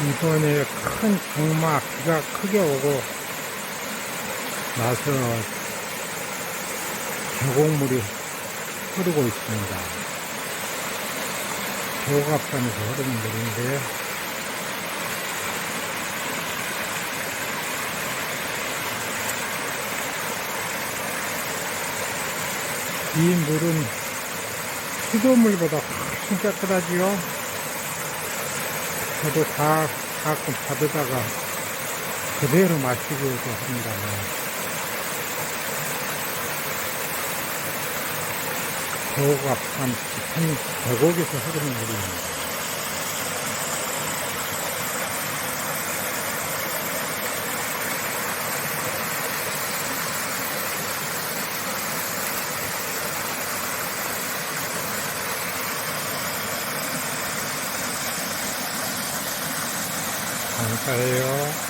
이번에 큰 장마 비가 크게 오고 나서 계곡물이 흐르고 있습니다. 조갑산에서 흐르는 물인데 이 물은 수도물보다 훨씬 깨끗하지요. 저도 다 가끔 받으다가 그대로 마시기도 합니다만. 조갑산 한 계곡에서 흐르는 물입니다. 很快